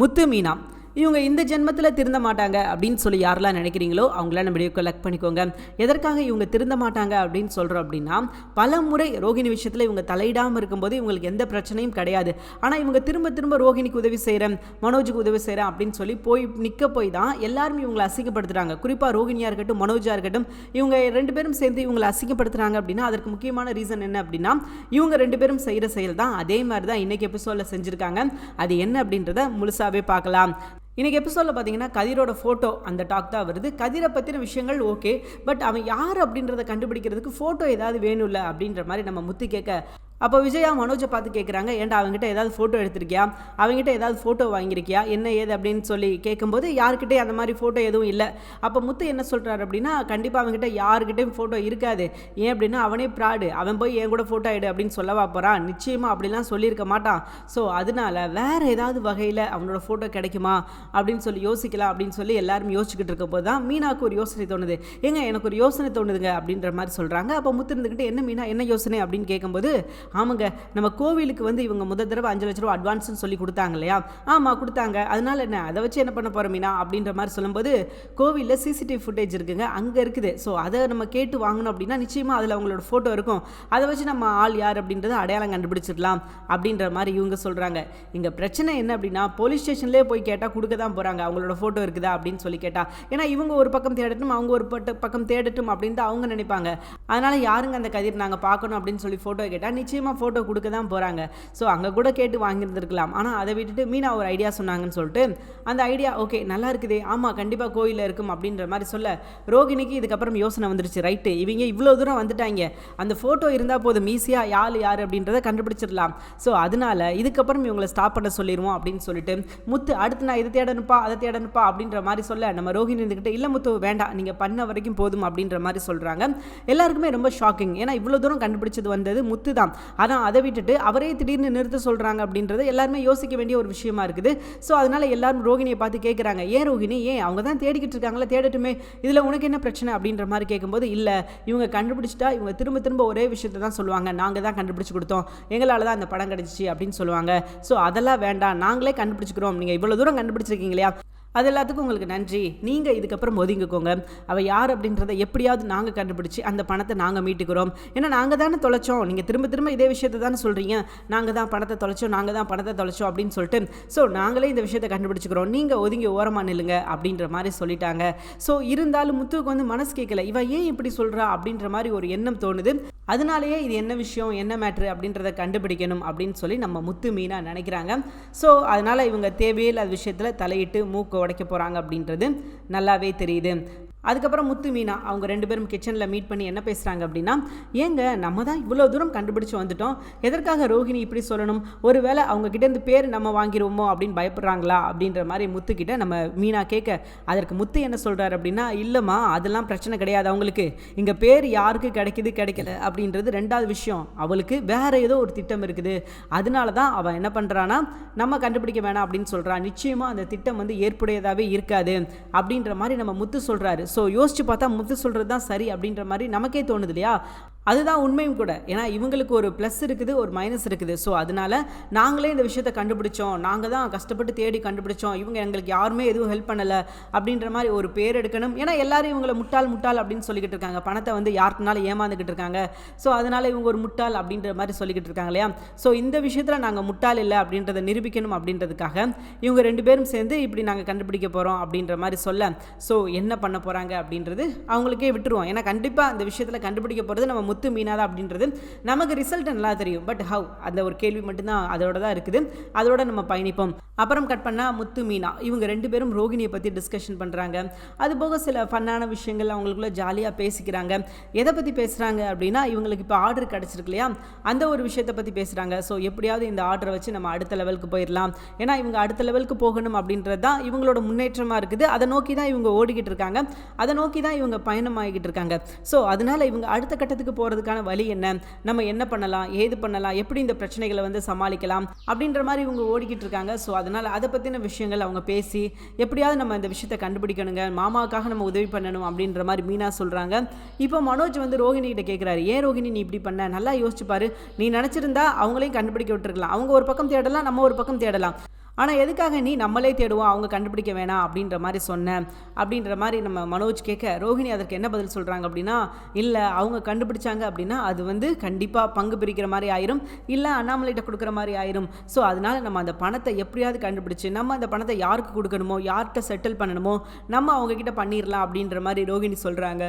முத்து மீனா. இவங்க இந்த ஜென்மத்தில் திருந்த மாட்டாங்க அப்படின்னு சொல்லி யாரெல்லாம் நினைக்கிறீங்களோ அவங்களாம் நம்ம வீடியோ கலெக்ட் பண்ணிக்கோங்க. எதற்காக இவங்க திருந்த மாட்டாங்க அப்படின்னு சொல்கிறோம் அப்படின்னா பல முறை ரோகிணி விஷயத்தில் இவங்க தலையிடாமல் இருக்கும்போது இவங்களுக்கு எந்த பிரச்சனையும் கிடையாது. ஆனால் இவங்க திரும்ப திரும்ப ரோகிணிக்கு உதவி செய்கிறேன் மனோஜுக்கு உதவி செய்கிறேன் அப்படின்னு சொல்லி போய் நிற்க போய் தான் எல்லாருமே இவங்களை அசிங்கப்படுத்துகிறாங்க குறிப்பாக ரோகிணியாக இருக்கட்டும் மனோஜாக இருக்கட்டும் இவங்க ரெண்டு பேரும் சேர்ந்து இவங்களை அசிங்கப்படுத்துகிறாங்க அப்படின்னா அதற்கு முக்கியமான ரீசன் என்ன அப்படின்னா இவங்க ரெண்டு பேரும் செய்கிற செயல் தான். அதே மாதிரி தான் இன்றைக்கி எபிசோடில் செஞ்சுருக்காங்க. அது என்ன அப்படின்றத முழுசாகவே பார்க்கலாம். இன்றைக்கி எபிசோடில் பார்த்தீங்கன்னா கதிரோட ஃபோட்டோ அந்த டாக் தான் வருது. கதிரை பற்றின விஷயங்கள் ஓகே பட் அவன் யார் அப்படின்றத கண்டுபிடிக்கிறதுக்கு ஃபோட்டோ ஏதாவது வேணும்ல அப்படின்ற மாதிரி நம்ம முத்து கேட்க அப்போ விஜயா மனோஜை பார்த்து கேட்குறாங்க ஏன்டா அவங்ககிட்ட ஏதாவது ஃபோட்டோ எடுத்திருக்கியா? அவங்ககிட்ட ஏதாவது ஃபோட்டோ வாங்கியிருக்கியா? என்ன ஏது? அப்படின்னு சொல்லி கேட்கும்போது யார்கிட்டே அந்த மாதிரி ஃபோட்டோ எதுவும் இல்லை. அப்போ முத்து என்ன சொல்கிறாரு அப்படின்னா கண்டிப்பாக அவங்ககிட்ட யாருக்கிட்டேயும் ஃபோட்டோ இருக்காது. ஏன் அப்படின்னா அவனே ப்ராடு அவன் போய் என் கூட ஃபோட்டோ எடு அப்படின்னு சொல்லவா போகிறான் நிச்சயமாக அப்படிலாம் சொல்லியிருக்க மாட்டான். ஸோ அதனால வேறு ஏதாவது வகையில் அவனோட ஃபோட்டோ கிடைக்குமா? அப்படின்னு சொல்லி யோசிக்கலாம் அப்படின்னு சொல்லி எல்லாரும் யோசிச்சுக்கிட்டு இருக்க போது தான் மீனாவுக்கு ஒரு யோசனை தோணுது. ஏங்க எனக்கு ஒரு யோசனை தோணுதுங்க அப்படின்ற மாதிரி சொல்கிறாங்க அப்போ முத்து இருந்துக்கிட்டு என்ன மீனா என்ன யோசனை? அப்படின்னு கேட்கும்போது ஆமாங்க நம்ம கோவிலுக்கு வந்து இவங்க முதல் தடவை அஞ்சு லட்ச ரூபா அட்வான்ஸ்னு சொல்லி கொடுத்தாங்க இல்லையா? ஆமாம் கொடுத்தாங்க. அதனால என்ன? அதை வச்சு என்ன பண்ண போகிறோம் மீனா? அப்படின்ற மாதிரி சொல்லும்போது கோவிலில் சிசிடிவி ஃபுட்டேஜ் இருக்குங்க. அங்கே இருக்குது. ஸோ அதை நம்ம கேட்டு வாங்கணும் அப்படின்னா நிச்சயமாக அதில் அவங்களோட ஃபோட்டோ இருக்கும். அதை வச்சு நம்ம ஆள் யார் அப்படின்றத அடையாளம் கண்டுபிடிச்சிடலாம் அப்படின்ற மாதிரி இவங்க சொல்கிறாங்க இங்கே பிரச்சனை என்ன அப்படின்னா போலீஸ் ஸ்டேஷன்லேயே போய் கேட்டால் கொடுக்க தான் போகிறாங்க அவங்களோட ஃபோட்டோ இருக்குதா அப்படின்னு சொல்லி கேட்டால் ஏன்னா இவங்க ஒரு பக்கம் தேடட்டும் அவங்க ஒரு பட்டு பக்கம் தேடட்டும் அப்படின்னு அவங்க நினைப்பாங்க. அதனால் யாருங்க அந்த கதிர்? நாங்கள் பார்க்கணும் அப்படின்னு சொல்லி ஃபோட்டோ கேட்டால் நிச்சயம் நிச்சயமாக ஃபோட்டோ கொடுக்க தான் போகிறாங்க ஸோ அங்கே கூட கேட்டு வாங்கியிருந்துருக்கலாம். ஆனால் அதை விட்டுட்டு மீனா ஒரு ஐடியா சொன்னாங்கன்னு சொல்லிட்டு அந்த ஐடியா ஓகே நல்லா இருக்குதே ஆமாம் கண்டிப்பாக கோயிலில் இருக்கும் அப்படின்ற மாதிரி சொல்ல ரோகிணிக்கு இதுக்கப்புறம் யோசனை வந்துருச்சு. ரைட்டு இவங்க இவ்வளோ தூரம் வந்துட்டாங்க. அந்த ஃபோட்டோ இருந்தால் போதும் ஈஸியாக யார் யார் அப்படின்றத கண்டுபிடிச்சிடலாம். ஸோ அதனால இதுக்கப்புறம் இவங்களை ஸ்டாப் பண்ண சொல்லிடுவோம் அப்படின்னு சொல்லிட்டு முத்து அடுத்து நான் இதை தேடணுப்பா அதை தேடணுப்பா அப்படின்ற மாதிரி சொல்ல நம்ம ரோஹிணி இருந்துக்கிட்ட இல்லை முத்து வேண்டாம் நீங்கள் பண்ண வரைக்கும் போதும் அப்படின்ற மாதிரி சொல்கிறாங்க எல்லாருக்குமே ரொம்ப ஷாக்கிங் ஏன்னா இவ்வளோ தூரம் கண்டுபிடிச்சது வந்தது முத்து தான் ஆனால் அதை விட்டுட்டு அவரே திடீர்னு நிறுத்த சொல்கிறாங்க அப்படின்றது எல்லாருமே யோசிக்க வேண்டிய ஒரு விஷயமா இருக்குது. ஸோ அதனால எல்லாரும் ரோகிணியை பார்த்து கேட்குறாங்க ஏன் ரோகிணி? ஏன்? அவங்க தான் தேடிக்கிட்டு இருக்காங்களா? தேடட்டுமே. இதில் உனக்கு என்ன பிரச்சனை? அப்படின்ற மாதிரி கேட்கும்போது இல்லை இவங்க கண்டுபிடிச்சிட்டா இவங்க திரும்ப திரும்ப ஒரே விஷயத்தை தான் சொல்லுவாங்க. நாங்கள் தான் கண்டுபிடிச்சு கொடுத்தோம். எங்களால் தான் அந்த படம் கிடச்சிச்சு அப்படின்னு சொல்லுவாங்க. ஸோ அதெல்லாம் வேண்டாம். நாங்களே கண்டுபிடிச்சிக்கிறோம். நீங்கள் இவ்வளோ தூரம் கண்டுபிடிச்சிருக்கீங்களா அது எல்லாத்துக்கும் உங்களுக்கு நன்றி. நீங்கள் இதுக்கப்புறம் ஒதுங்கிக்கோங்க. அவள் யார் அப்படின்றத எப்படியாவது நாங்கள் கண்டுபிடிச்சி அந்த பணத்தை நாங்கள் மீட்டுக்கிறோம். ஏன்னா நாங்கள் தானே தொலைச்சோம். நீங்கள் திரும்ப திரும்ப இதே விஷயத்தை தானே சொல்கிறீங்க நாங்கள் தான் பணத்தை தொலைச்சோம் நாங்கள் தான் பணத்தை தொலைச்சோம் அப்படின்னு சொல்லிட்டு. ஸோ நாங்களே இந்த விஷயத்தை கண்டுபிடிச்சிக்கிறோம். நீங்கள் ஒதுங்கி ஓரமாக நில்லுங்க அப்படின்ற மாதிரி சொல்லிட்டாங்க. ஸோ இருந்தாலும் முத்துவுக்கு வந்து மனசு கேட்கல இவன் ஏன் இப்படி சொல்கிறா அப்படின்ற மாதிரி ஒரு எண்ணம் தோணுது. அதனாலேயே இது என்ன விஷயம் என்ன மேட்ரு அப்படின்றத கண்டுபிடிக்கணும் அப்படின்னு சொல்லி நம்ம முத்து மீனாக நினைக்கிறாங்க. ஸோ அதனால் இவங்க தேவையில்லாத விஷயத்தில் தலையிட்டு மூக்கோட உடைக்க போகிறாங்க அப்படின்றது நல்லாவே தெரியுது. அதுக்கப்புறம் முத்து மீனா அவங்க ரெண்டு பேரும் கிச்சனில் மீட் பண்ணி என்ன பேசுகிறாங்க அப்படின்னா ஏங்க நம்ம தான் இவ்வளோ தூரம் கண்டுபிடிச்சு வந்துட்டோம். எதற்காக ரோஹிணி இப்படி சொல்லணும்? ஒருவேளை அவங்க கிட்டேருந்து பேர் நம்ம வாங்கிடுவோமோ அப்படின்னு பயப்படுறாங்களா அப்படின்ற மாதிரி முத்துக்கிட்ட நம்ம மீனா கேட்க அதற்கு முத்து என்ன சொல்கிறார் அப்படின்னா இல்லைம்மா அதெல்லாம் பிரச்சனை கிடையாது அவங்களுக்கு. இங்கே பேர் யாருக்கு கிடைக்குது கிடைக்கல அப்படின்றது ரெண்டாவது விஷயம். அவளுக்கு வேற ஏதோ ஒரு திட்டம் இருக்குது. அதனால தான் அவள் என்ன பண்ணுறான்னா நம்ம கண்டுபிடிக்க வேணாம் அப்படின்னு சொல்கிறான் நிச்சயமாக அந்த திட்டம் வந்து ஏற்புடையதாகவே இருக்காது அப்படின்ற மாதிரி நம்ம முத்து சொல்கிறாரு ஸோ யோசிச்சு பார்த்தா முத்து சொல்கிறது தான் சரி அப்படின்ற மாதிரி நமக்கே தோணுது இல்லையா? அதுதான் உண்மையும் கூட. ஏன்னா இவங்களுக்கு ஒரு ப்ளஸ் இருக்குது ஒரு மைனஸ் இருக்குது. ஸோ அதனால நாங்களே இந்த விஷயத்தை கண்டுபிடிச்சோம். நாங்கள் தான் கஷ்டப்பட்டு தேடி கண்டுபிடிச்சோம். இவங்க எங்களுக்கு யாருமே எதுவும் ஹெல்ப் பண்ணலை அப்படின்ற மாதிரி ஒரு பேர் எடுக்கணும். ஏன்னா எல்லாரும் இவங்களை முட்டாள் முட்டாள் அப்படின்னு சொல்லிக்கிட்டு இருக்காங்க. பணத்தை வந்து யாருக்குனாலும் ஏமாந்துக்கிட்டு இருக்காங்க. ஸோ அதனால் இவங்க ஒரு முட்டாள் அப்படின்ற மாதிரி சொல்லிக்கிட்டு இருக்காங்க இல்லையா? ஸோ இந்த விஷயத்தில் நாங்கள் முட்டாள் இல்லை அப்படின்றத நிரூபிக்கணும் அப்படின்றதுக்காக இவங்க ரெண்டு பேரும் சேர்ந்து இப்படி நாங்கள் கண்டுபிடிக்க போகிறோம் அப்படின்ற மாதிரி சொல்ல. ஸோ என்ன பண்ண போகிறாங்க அப்படின்றது அவங்களுக்கே விட்டுருவோம். ஏன்னா கண்டிப்பாக அந்த விஷயத்தில் கண்டுபிடிக்க போகிறது நம்ம முத்து மீனாதா அப்படின்றது நமக்கு ரிசல்ட் நல்லா தெரியும். பட் ஹவ் அந்த ஒரு கேள்வி மட்டும்தான் அதோட தான் இருக்குது. அதோட நம்ம பயணிப்போம். அப்புறம் கட் பண்ணால் முத்து மீனா. இவங்க ரெண்டு பேரும் ரோகிணியை பற்றி டிஸ்கஷன் பண்ணுறாங்க அது போக சில ஃபன்னான விஷயங்கள் அவங்களுக்குள்ள ஜாலியாக பேசிக்கிறாங்க. எதை பற்றி பேசுகிறாங்க அப்படின்னா இவங்களுக்கு இப்போ ஆர்டர் கிடச்சிருக்கு இல்லையா? அந்த ஒரு விஷயத்தை பற்றி பேசுகிறாங்க ஸோ எப்படியாவது இந்த ஆர்டரை வச்சு நம்ம அடுத்த லெவலுக்கு போயிடலாம் ஏன்னா இவங்க அடுத்த லெவலுக்கு போகணும் அப்படின்றது தான் இவங்களோட முன்னேற்றமாக இருக்குது. அதை நோக்கி தான் இவங்க ஓடிக்கிட்டு இருக்காங்க. அதை நோக்கி தான் இவங்க பயணம் ஆகிக்கிட்டு இருக்காங்க. ஸோ அதனால் இவங்க அடுத்த கட்டத்துக்கு போகிறதுக்கான வழி என்ன? நம்ம என்ன பண்ணலாம்? ஏது பண்ணலாம்? எப்படி இந்த பிரச்சனைகளை வந்து சமாளிக்கலாம்? அப்படின்ற மாதிரி இவங்க ஓடிக்கிட்டு இருக்காங்க. ஸோ அதனால் அதை பற்றின விஷயங்கள் அவங்க பேசி எப்படியாவது நம்ம இந்த விஷயத்தை கண்டுபிடிக்கணுங்க. மாமாவுக்காக நம்ம உதவி பண்ணணும் அப்படின்ற மாதிரி மீனா சொல்கிறாங்க இப்போ மனோஜ் வந்து ரோஹிணி கிட்ட கேட்குறாரு ஏன் ரோஹிணி நீ இப்படி பண்ண? நல்லா யோசிச்சுப்பாரு நீ நினச்சிருந்தா அவங்களையும் கண்டுபிடிக்க விட்டுருக்கலாம். அவங்க ஒரு பக்கம் தேடலாம் நம்ம ஒரு பக்கம் தேடலாம். ஆனால் எதுக்காக நீ நம்மளே தேடுவோம்? அவங்க கண்டுபிடிக்க வேணாம் அப்படின்ற மாதிரி சொன்னேன் அப்படின்ற மாதிரி நம்ம மனோஜ் கேட்க ரோஹிணி அதற்கு என்ன பதில் சொல்கிறாங்க அப்படின்னா இல்லை அவங்க கண்டுபிடிச்சாங்க அப்படின்னா அது வந்து கண்டிப்பாக பங்கு பிரிக்கிற மாதிரி ஆயிரும். இல்லை அண்ணாமலைகிட்ட கொடுக்குற மாதிரி ஆயிரும். ஸோ அதனால் நம்ம அந்த பணத்தை எப்படியாவது கண்டுபிடிச்சு நம்ம அந்த பணத்தை யாருக்கு கொடுக்கணுமோ யார்கிட்ட செட்டில் பண்ணணுமோ நம்ம அவங்கக்கிட்ட பண்ணிடலாம் அப்படின்ற மாதிரி ரோஹிணி சொல்கிறாங்க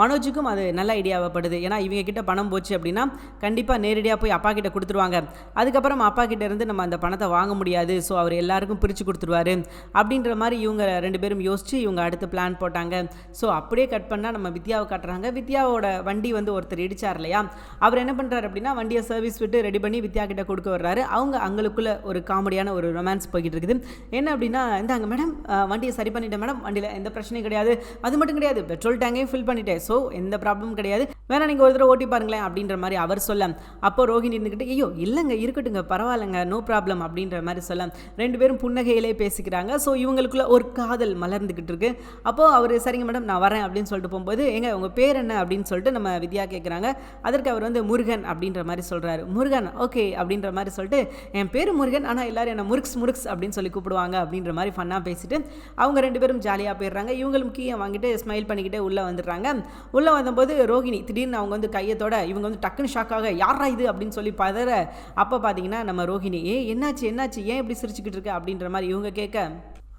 மனோஜுக்கும் அது நல்ல ஐடியாவப்படுது ஏன்னா இவங்க கிட்ட பணம் போச்சு அப்படின்னா கண்டிப்பாக நேரடியாக போய் அப்பா கிட்ட கொடுத்துருவாங்க. அதுக்கப்புறம் அப்பா கிட்ட இருந்து நம்ம அந்த பணத்தை வாங்க முடியாது. ஸோ அவர் எல்லாருக்கும் பிரித்து கொடுத்துருவாரு. அப்படின்ற மாதிரி இவங்க ரெண்டு பேரும் யோசிச்சு இவங்க அடுத்து பிளான் போட்டாங்க. ஸோ அப்படியே கட் பண்ணால் நம்ம வித்யாவை காட்டுறாங்க. வித்யாவோட வண்டி வந்து ஒருத்தர் இடிச்சார் இல்லையா? அவர் என்ன பண்ணுறாரு அப்படின்னா வண்டியை சர்வீஸ் விட்டு ரெடி பண்ணி வித்யா கிட்ட கொடுக்க வர்றாரு. அவங்க அவங்களுக்குள்ள ஒரு காமெடியான ஒரு ரொமான்ஸ் போய்கிட்டு இருக்குது. என்ன அப்படின்னா இந்தாங்க மேடம் வண்டியை சரி பண்ணிட்டேன் மேடம் வண்டியில் எந்த பிரச்சனையும் கிடையாது. அது மட்டும் கிடையாது. பெட்ரோல் டேங்கையும் ஃபில் பண்ணிட்டேன். ஸோ எந்த ப்ராப்ளமும் கிடையாது. வேணா நீங்கள் ஒரு தடவை ஓட்டி பாருங்களேன் அப்படின்ற மாதிரி அவர் சொல்ல. அப்போ ரோஹிணி இருந்துக்கிட்டு ஐயோ இல்லைங்க இருக்கட்டுங்க பரவாயில்லைங்க நோ ப்ராப்ளம் அப்படின்ற மாதிரி சொல்ல. ரெண்டு பேரும் புன்னகையிலே பேசிக்கிறாங்க. ஸோ இவங்களுக்குள்ள ஒரு காதல் மலர்ந்துக்கிட்டு இருக்கு. அப்போது அவர் சரிங்க மேடம் நான் வரேன் அப்படின்னு சொல்லிட்டு போகும்போது எங்க உங்கள் பேர் என்ன? அப்படின்னு சொல்லிட்டு நம்ம வித்யா கேட்குறாங்க அதற்கு அவர் வந்து முருகன் அப்படின்ற மாதிரி சொல்கிறாரு முருகன் ஓகே அப்படின்ற மாதிரி சொல்லிட்டு என் பேர் முருகன் ஆனால் எல்லாரும் என்ன முருக்ஸ் முருக்ஸ் அப்படின்னு சொல்லி கூப்பிடுவாங்க அப்படின்ற மாதிரி ஃபன்னாக பேசிட்டு அவங்க ரெண்டு பேரும் ஜாலியாக போயிடுறாங்க. இவங்களும் கீயை வாங்கிட்டு ஸ்மைல் பண்ணிக்கிட்டே உள்ளே வந்துடுறாங்க. உள்ளே வந்தபோது ரோகிணி திடீர்னு அவங்க வந்து கையத்தோட இவங்க வந்து டக்குன்னு ஷாக்காக யாரா இது? அப்படின்னு சொல்லி பதற அப்போ பார்த்தீங்கன்னா நம்ம ரோஹிணி ஏ என்னாச்சு என்னாச்சு? ஏன் இப்படி சிரிச்சுக்கிட்டு இருக்க? அப்படின்ற மாதிரி இவங்க கேட்க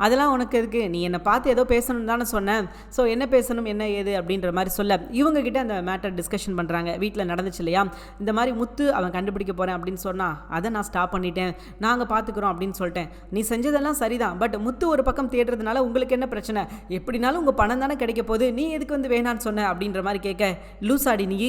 அதெல்லாம் உனக்கு எதுக்கு? நீ என்னை பார்த்து ஏதோ பேசணும் தானே சொன்னேன் ஸோ என்ன பேசணும் என்ன ஏது அப்படின்ற மாதிரி சொல்ல. இவங்கக்கிட்ட அந்த மேட்டர் டிஸ்கஷன் பண்ணுறாங்க வீட்டில் நடந்துச்சு இல்லையா? இந்த மாதிரி முத்து அவன் கண்டுபிடிக்க போகிறேன் அப்படின்னு சொன்னால் அதை நான் ஸ்டாப் பண்ணிட்டேன். நாங்கள் பார்த்துக்குறோம் அப்படின்னு சொல்லிட்டேன். நீ செஞ்சதெல்லாம் சரிதான். பட் முத்து ஒரு பக்கம் தேடுறதுனால உங்களுக்கு என்ன பிரச்சனை? எப்படினாலும் உங்கள் பணம் தானே கிடைக்க போகுது. நீ எதுக்கு வந்து வேணான்னு சொன்ன அப்படின்ற மாதிரி கேட்க லூசாடி நீ.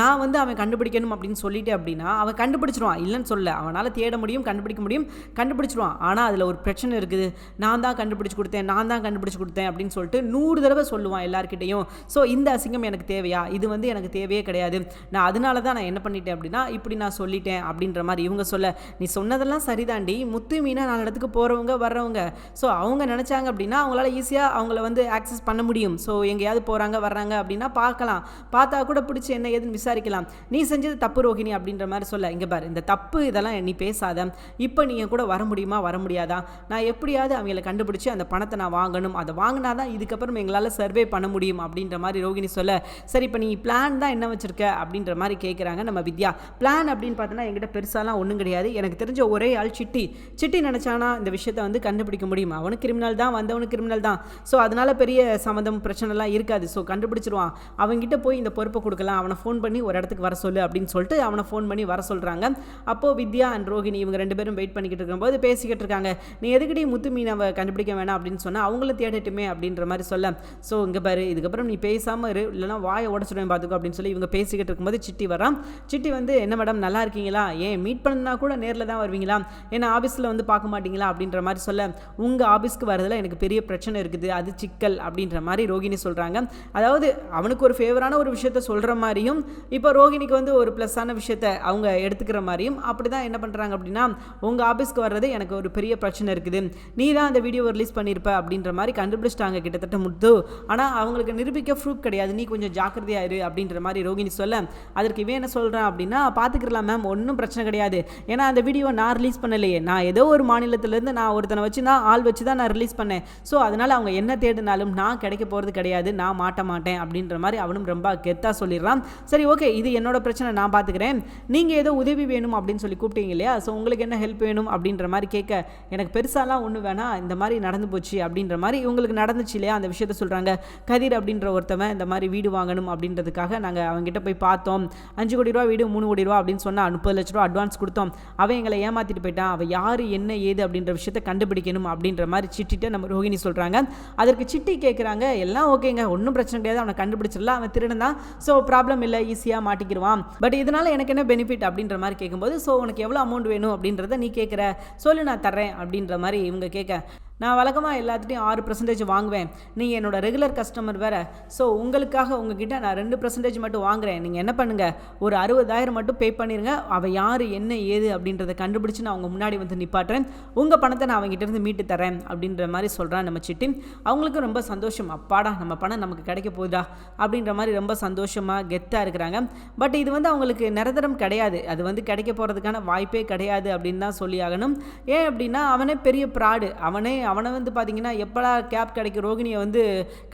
நான் வந்து அவன் கண்டுபிடிக்கணும் அப்படின்னு சொல்லிட்டேன் அப்படின்னா அவன் கண்டுபிடிச்சிருவான். இல்லைன்னு சொல்ல அவனால் தேட முடியும் கண்டுபிடிக்க முடியும் கண்டுபிடிச்சிருவான். ஆனால் அதில் ஒரு பிரச்சனை இருக்குது. நான் தான் கண்டுபிடிச்சி கொடுத்தேன் நான் தான் கண்டுபிடிச்சி கொடுத்தேன் அப்படின்னு சொல்லிட்டு நூறு தடவை சொல்லுவான் எல்லாருக்கிட்டையும் ஸோ இந்த அசிங்கம் எனக்கு தேவையா? இது வந்து எனக்கு தேவையே கிடையாது. நான் அதனால தான் நான் என்ன பண்ணிட்டேன் அப்படின்னா இப்படி நான் சொல்லிட்டேன் அப்படின்ற மாதிரி இவங்க சொல்ல நீ சொன்னதெல்லாம் சரிதாண்டி. முத்து மீனா நாலு இடத்துக்கு போகிறவங்க வர்றவங்க. ஸோ அவங்க நினச்சாங்க அப்படின்னா அவங்களால ஈஸியாக அவங்கள வந்து ஆக்சஸ் பண்ண முடியும். ஸோ எங்கேயாவது போகிறாங்க வர்றாங்க அப்படின்னா பார்க்கலாம். பார்த்தா கூட பிடிச்சி என்ன ஏதுன்னு விசாரிக்கலாம். நீ செஞ்சது தப்பு ரோகிணி அப்படின்ற மாதிரி சொல்ல இங்கே பாரு இந்த தப்பு இதெல்லாம் நீ பேசாத. இப்போ நீங்கள் கூட வர முடியுமா வர முடியாதா? நான் எப்படியாவது அவங்கள கண்டுபிடிச்சி அந்த பணத்தை நான் வாங்கணும். அதை வாங்கினா தான் இதுக்கப்புறம் எங்களால் சர்வே பண்ண முடியும் அப்படின்ற மாதிரி ரோகிணி சொல்ல சரி இப்போ நீ பிளான் தான் என்ன வச்சுருக்க? அப்படின்ற மாதிரி கேட்குறாங்க நம்ம வித்யா. பிளான் அப்படின்னு பார்த்தோன்னா எங்கிட்ட பெருசாலாம் ஒன்றும் கிடையாது. எனக்கு தெரிஞ்ச ஒரே ஆள் சிட்டி. சிட்டி நினச்சானா இந்த விஷயத்தை வந்து கண்டுபிடிக்க முடியும். அவனுக்கு கிரிமினல் தான் வந்தவனு கிரிமினல் தான். ஸோ அதனால் பெரிய சம்மந்தம் பிரச்சனைலாம் இருக்காது. ஸோ கண்டுபிடிச்சிருவான். அவங்ககிட்ட போய் இந்த பொறுப்பை கொடுக்கலாம். அவனை ஃபோன் பண்ணி ஒரு இடத்துக்கு வர சொல்லு அப்படின்னு சொல்லிட்டு அவனை ஃபோன் பண்ணி வர சொல்கிறாங்க அப்போது வித்யா அண்ட் ரோஹிணி இவங்க ரெண்டு பேரும் வெயிட் பண்ணிக்கிட்டு இருக்கும்போது பேசிக்கிட்டு இருக்காங்க. நீ எதுக்கடி முத்து மீனவை கண்டுபிடிக்க வேணாம் அப்படின்னு சொன்னால் அவங்கள தேடட்டுமே அப்படின்ற மாதிரி சொல்ல ஸோ இங்கே பாரு இதுக்கப்புறம் நீ பேசாமல் இரு. இல்லைனா வாயை உடச்சிடுவேன் பார்த்துக்கோ அப்படின்னு சொல்லி இவங்க பேசிக்கிட்டு இருக்கும்போது சிட்டி வரான். சிட்டி வந்து என்ன மேடம் நல்லா இருக்கீங்களா? ஏன் மீட் பண்ணா கூட நேரில் தான் வருவீங்களா? ஏன்னா ஆஃபீஸில் வந்து பார்க்க மாட்டீங்களா? அப்படின்ற மாதிரி சொல்ல உங்கள் ஆஃபீஸ்க்கு வரதில் எனக்கு பெரிய பிரச்சனை இருக்குது. அது சிக்கல் அப்படின்ற மாதிரி ரோகிணி சொல்கிறாங்க அதாவது அவனுக்கு ஒரு ஃபேவரான ஒரு விஷயத்த சொல்கிற மாதிரியும் இப்போ ரோகிணிக்கு வந்து ஒரு ப்ளஸ்ஸான விஷயத்த அவங்க எடுத்துக்கிற மாதிரியும் அப்படி தான் என்ன பண்ணுறாங்க அப்படின்னா உங்கள் ஆஃபீஸ்க்கு வர்றது எனக்கு ஒரு பெரிய பிரச்சனை இருக்குது. நீ தான் அந்த வீடியோ ரிலீஸ் பண்ணியிருப்ப அப்படின்ற மாதிரி கண்டுபிடிச்சிட்டாங்க கிட்டத்தட்ட முத்து. ஆனால் அவங்களுக்கு நிரூபிக்க ப்ரூஃப் கிடையாது. நீ கொஞ்சம் ஜாக்கிரதையாயிரு அப்படின்ற மாதிரி ரோகிணி சொல்ல அதற்கு இவன் என்ன சொல்கிறான் அப்படின்னா பார்த்துக்கலாம் மேம் ஒன்றும் பிரச்சனை கிடையாது. ஏன்னா அந்த வீடியோ நான் ரிலீஸ் பண்ணலையே. நான் ஏதோ ஒரு மாநிலத்திலேருந்து நான் ஒருத்தனை வச்சு நான் ஆள் வச்சு தான் நான் ரிலீஸ் பண்ணேன். ஸோ அதனால் அவங்க என்ன தேடினாலும் நான் கிடைக்க போகிறது கிடையாது. நான் மாட்ட மாட்டேன். அப்படின்ற மாதிரி அவனும் ரொம்ப கெத்தாக சொல்லிடுறான். சரி ஓகே இது என்னோட பிரச்சனை நான் பார்த்துக்கிறேன் நீங்கள் ஏதோ உதவி வேணும் அப்படின்னு சொல்லி கூப்பிட்டீங்க இல்லையா? ஸோ உங்களுக்கு என்ன ஹெல்ப் வேணும் அப்படின்ற மாதிரி கேட்க எனக்கு பெருசாலாம் ஒன்று வேணாம். இந்த மாதிரி நடந்து போச்சு அப்படின்ற மாதிரி இவங்களுக்கு நடந்துச்சு இல்லையா? அந்த விஷயத்த சொல்கிறாங்க கதிர் அப்படின்ற ஒருத்தவன் இந்த மாதிரி வீடு வாங்கணும் அப்படின்றதுக்காக நாங்கள் அவங்ககிட்ட போய் பார்த்தோம். அஞ்சு கோடி ரூபா வீடு மூணு கோடி ரூபா அப்படின்னு சொன்னால் முப்பது லட்ச ரூபா அட்வான்ஸ் கொடுத்தோம். அவன் எங்களை ஏமாற்றிட்டு போயிட்டான். அவள் யார் என்ன ஏது அப்படின்ற விஷயத்தை கண்டுபிடிக்கணும் அப்படின்ற மாதிரி சிட்டிட்டு நம்ம ரோஹிணி சொல்கிறாங்க அதற்கு சிட்டி கேட்குறாங்க எல்லாம் ஓகேங்க ஒன்றும் பிரச்சனை கிடையாது. அவனை கண்டுபிடிச்சிடலாம். அவன் திருடன் தான். ஸோ ப்ராப்ளம் இல்லை. ஈஸியாக மாட்டிக்கிடுவான் பட் இதனால் எனக்கு என்ன பெனிஃபிட் அப்படின்ற மாதிரி கேட்கும்போது ஸோ உனக்கு எவ்வளோ அமௌண்ட் வேணும் அப்படின்றத நீ கேட்குற சொல்லு நான் தர்றேன். அப்படின்ற மாதிரி இவங்க கேட்க நான் வழக்கமாக எல்லாத்துட்டையும் ஆறு பர்சன்டேஜ் வாங்குவேன். நீங்கள் என்னோட ரெகுலர் கஸ்டமர் வேறு. ஸோ உங்களுக்காக உங்ககிட்ட நான் ரெண்டு பர்சன்டேஜ் மட்டும் வாங்குறேன். நீங்கள் என்ன பண்ணுங்கள் ஒரு அறுபதாயிரம் மட்டும் பே பண்ணிடுங்க அவள் யார் என்ன ஏது அப்படின்றத கண்டுபிடிச்சி நான் அவங்க முன்னாடி வந்து நிப்பாட்டுறேன். உங்கள் பணத்தை நான் அவங்ககிட்ட இருந்து மீட்டு தரேன் அப்படின்ற மாதிரி சொல்கிறான் நம்ம சிட்டி. அவங்களுக்கும் ரொம்ப சந்தோஷம். அப்பாடா நம்ம பணம் நமக்கு கிடைக்க போகுதா அப்படின்ற மாதிரி ரொம்ப சந்தோஷமாக கெத்தாக இருக்கிறாங்க. பட் இது வந்து அவங்களுக்கு நிரந்தரம் கிடையாது. அது வந்து கிடைக்க போகிறதுக்கான வாய்ப்பே கிடையாது அப்படின்னு தான் சொல்லி ஆகணும். ஏன் அப்படின்னா அவனே பெரிய ப்ராடு அவனே அவனை வந்து பார்த்தீங்கன்னா எப்படா கேப் கிடைக்கும் ரோகிணியை வந்து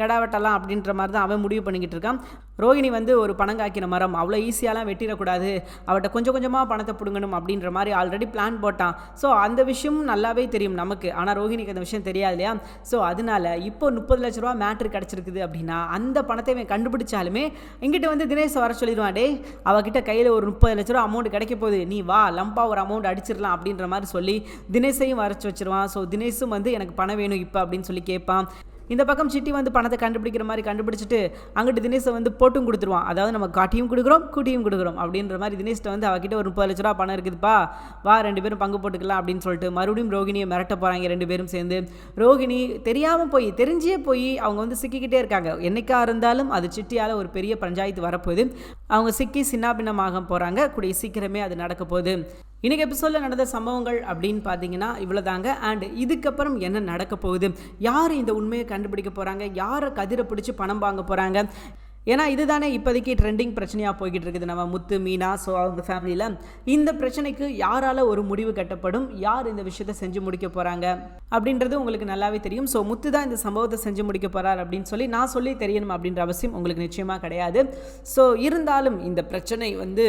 கடா வெட்டலாம் அப்படின்ற மாதிரி தான் அவன் முடிவு பண்ணிக்கிட்டு இருக்கான். ரோகிணி வந்து ஒரு பணம் மரம் அவ்வளோ ஈஸியாலாம் வெட்டிடக்கூடாது. அவட்ட கொஞ்சம் கொஞ்சமாக பணத்தை பிடுங்கணும் அப்படின்ற மாதிரி ஆல்ரெடி பிளான் போட்டான். ஸோ அந்த விஷயமும் நல்லாவே தெரியும் நமக்கு. ஆனால் ரோகிணிக்கு அந்த விஷயம் தெரியாது இல்லையா? ஸோ அதனால இப்போ முப்பது லட்ச ரூபா மேட்ரு கிடச்சிருக்குது அப்படின்னா அந்த பணத்தை இவன் கண்டுபிடிச்சாலுமே எங்கிட்ட வந்து தினேஷ் வர சொல்லிடுவான் டே அவகிட்ட கையில் ஒரு முப்பது லட்ச ரூபா அமௌண்ட் கிடைக்க போகுது. நீ வா லம்பா ஒரு அமௌண்ட் அடிச்சிடலாம் அப்படின்ற மாதிரி சொல்லி தினேஷையும் வரைச்சி வச்சிருவான். ஸோ தினேஷும் வந்து எனக்கு பணம் வேணும் இப்போ அப்படின்னு சொல்லி கேட்பான். இந்த பக்கம் சிட்டி வந்து பணத்தை கண்டுபிடிக்கிற மாதிரி கண்டுபிடிச்சிட்டு அங்கிட்டு தினேஷை வந்து போட்டும் கொடுத்துருவான். அதாவது நம்ம காட்டியும் கொடுக்குறோம் கூட்டியும் கொடுக்குறோம் அப்படின்ற மாதிரி தினேஷ்ட வந்து அவகிட்ட ஒரு முப்பது லட்ச ரூபா பணம் இருக்குதுப்பா வா ரெண்டு பேரும் பங்கு போட்டுக்கலாம் அப்படின்னு சொல்லிட்டு மறுபடியும் ரோகிணியை மிரட்ட போகிறாங்க ரெண்டு பேரும் சேர்ந்து. ரோகிணி தெரியாமல் போய் தெரிஞ்சே போய் அவங்க வந்து சிக்கிக்கிட்டே இருக்காங்க. என்னைக்கா இருந்தாலும் அது சிட்டியால் ஒரு பெரிய பஞ்சாயத்து வரப்போகுது. அவங்க சிக்கி சின்னாபின்னமாக போகிறாங்க கூடிய சீக்கிரமே அது நடக்க போகுது இன்றைக்கி எபிசோடில் நடந்த சம்பவங்கள் அப்படின்னு பார்த்தீங்கன்னா இவ்வளோதாங்க அண்ட் இதுக்கப்புறம் என்ன நடக்க போகுது? யார் இந்த உண்மையை கண்டுபிடிக்க போகிறாங்க யாரை கதிரை பிடிச்சி பணம் வாங்க போகிறாங்க ஏன்னா இதுதானே இப்போதைக்கு ட்ரெண்டிங் பிரச்சனையாக போய்கிட்டு இருக்குது. நம்ம முத்து மீனா ஸோ அவங்க ஃபேமிலியில் இந்த பிரச்சனைக்கு யாரால் ஒரு முடிவு கட்டப்படும்? யார் இந்த விஷயத்தை செஞ்சு முடிக்க போகிறாங்க அப்படின்றது உங்களுக்கு நல்லாவே தெரியும். ஸோ முத்து தான் இந்த சம்பவத்தை செஞ்சு முடிக்க போகிறார் அப்படின்னு சொல்லி நான் சொல்லி தெரியணும் அப்படின்ற அவசியம் உங்களுக்கு நிச்சயமாக கிடையாது. ஸோ இருந்தாலும் இந்த பிரச்சனை வந்து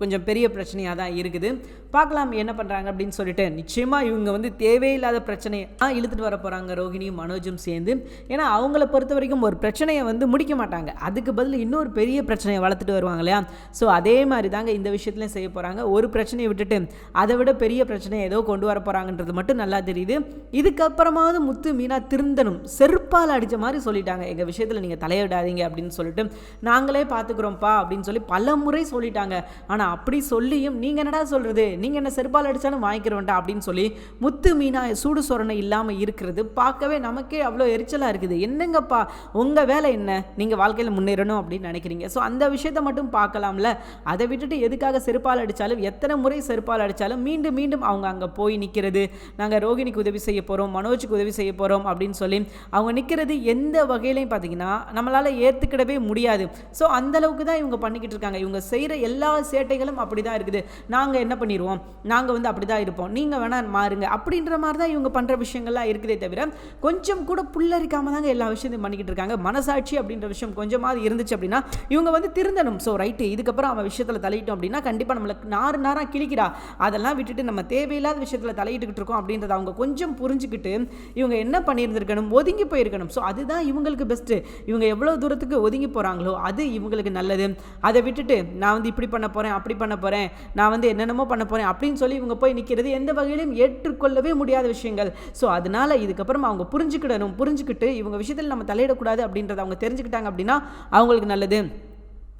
கொஞ்சம் பெரிய பிரச்சனையாக தான் இருக்குது. பார்க்கலாம் என்ன பண்ணுறாங்க அப்படின்னு சொல்லிட்டு நிச்சயமாக இவங்க வந்து தேவையில்லாத பிரச்சனையை தான் இழுத்துட்டு வர போகிறாங்க ரோஹிணியும் மனோஜும் சேர்ந்து. ஏன்னா அவங்கள பொறுத்த வரைக்கும் ஒரு பிரச்சனையை வந்து முடிக்க மாட்டாங்க. அதுக்கு பதில் இன்னொரு பெரிய பிரச்சனையை வளர்த்துட்டு வருவாங்க இல்லையா? ஸோ அதே மாதிரி தாங்க இந்த விஷயத்துலையும் செய்ய போகிறாங்க ஒரு பிரச்சனையை விட்டுட்டு அதை விட பெரிய பிரச்சனையை ஏதோ கொண்டு வர போகிறாங்கன்றது மட்டும் நல்லா தெரியுது. இதுக்கப்புறமாவது முத்து மீனா திருந்தனும் செருப்பால் அடித்த மாதிரி சொல்லிட்டாங்க. எங்கள் விஷயத்தில் நீங்கள் தலையிடாதீங்க அப்படின்னு சொல்லிட்டு நாங்களே பார்த்துக்குறோம்ப்பா அப்படின்னு சொல்லி பல முறை சொல்லிட்டாங்க. ஆனால் அப்படி சொல்லியும் நீங்கள் என்னடா சொல்கிறது நீங்கள் என்ன செருப்பால் அடித்தாலும் வாங்கிக்கிறோம்டா அப்படின்னு சொல்லி முத்து மீனா சூடு சொரணை இல்லாமல் இருக்கிறது பார்க்கவே நமக்கே அவ்வளோ எரிச்சலாக இருக்குது. என்னங்கப்பா? உங்கள் வேலை என்ன? நீங்கள் வாழ்க்கையில் முன்னேறணும் அப்படின்னு நினைக்கிறீங்க. ஸோ அந்த விஷயத்த மட்டும் பார்க்கலாம்ல? அதை விட்டுட்டு எதுக்காக செருப்பால் அடித்தாலும் எத்தனை முறை செருப்பால் அடித்தாலும் மீண்டும் மீண்டும் அவங்க அங்கே போய் நிற்கிறது நாங்கள் ரோகிணிக்கு உதவி செய்ய போகிறோம் மனோஜுக்கு உதவி செய்ய போகிறோம் அப்படின்னு சொல்லி அவங்க நிற்கிறது எந்த வகையிலையும் பார்த்தீங்கன்னா நம்மளால் ஏற்றுக்கிடவே முடியாது. ஸோ அந்தளவுக்கு தான் இவங்க பண்ணிக்கிட்டு இருக்காங்க. இவங்க செய்கிற எல்லா சேட்டைகளும் அப்படி தான் இருக்குது. நாங்கள் என்ன பண்ணிடுவோம் நாங்கள் வந்து அப்படி தான் இருப்போம். நீங்கள் வேணால் மாறுங்க. அப்படின்ற மாதிரி தான் இவங்க பண்ணுற விஷயங்கள்லாம் இருக்குதே தவிர கொஞ்சம் கூட புல்லரிக்காமல் தாங்க எல்லா விஷயத்தையும் பண்ணிக்கிட்டு இருக்காங்க. மனசாட்சி அப்படின்ற விஷயம் கொஞ்சமாவது இருந்துச்சு அப்படின்னா இவங்க வந்து திருந்தணும். ஸோ ரைட்டு இதுக்கப்புறம் அவன் விஷயத்தில் தலையிட்டோம் அப்படின்னா கண்டிப்பாக நம்மளுக்கு நாறு நாராக கிழிக்கிறா. அதெல்லாம் விட்டுட்டு நம்ம தேவையில்லாத விஷயத்தில் தலையிட்டுக்கிட்டு இருக்கோம் அப்படின்றத அவங்க கொஞ்சம் புரிஞ்சுக்கிட்டு இவங்க என்ன பண்ணியிருந்திருக்கணும்? ஒதுங்கி போயிருக்கணும். ஸோ அதுதான் இவங்களுக்கு பெஸ்ட்டு இவங்க எவ்வளோ தூரத்துக்கு ஒதுங்கி போகிறாங்களோ அது இவங்களுக்கு நல்லது. அதை விட்டுட்டு நான் வந்து இப்படி பண்ண போகிறேன் அப்படி பண்ண போகிறேன் நான் வந்து என்னென்னமோ பண்ண போகிறேன் அப்படின்னு சொல்லி இவங்க போய் நிற்கிறது எந்த வகையிலும் ஏற்றுக்கொள்ளவே முடியாத விஷயங்கள். ஸோ அதனால் இதுக்கப்புறம் அவங்க புரிஞ்சுக்கிடணும் புரிஞ்சுக்கிட்டு இவங்க விஷயத்தில் நம்ம தலையிடக்கூடாது அப்படின்றத அவங்க தெரிஞ்சுக்கிட்டாங்க அப்படின்னா அவங்களுக்கு நல்லது.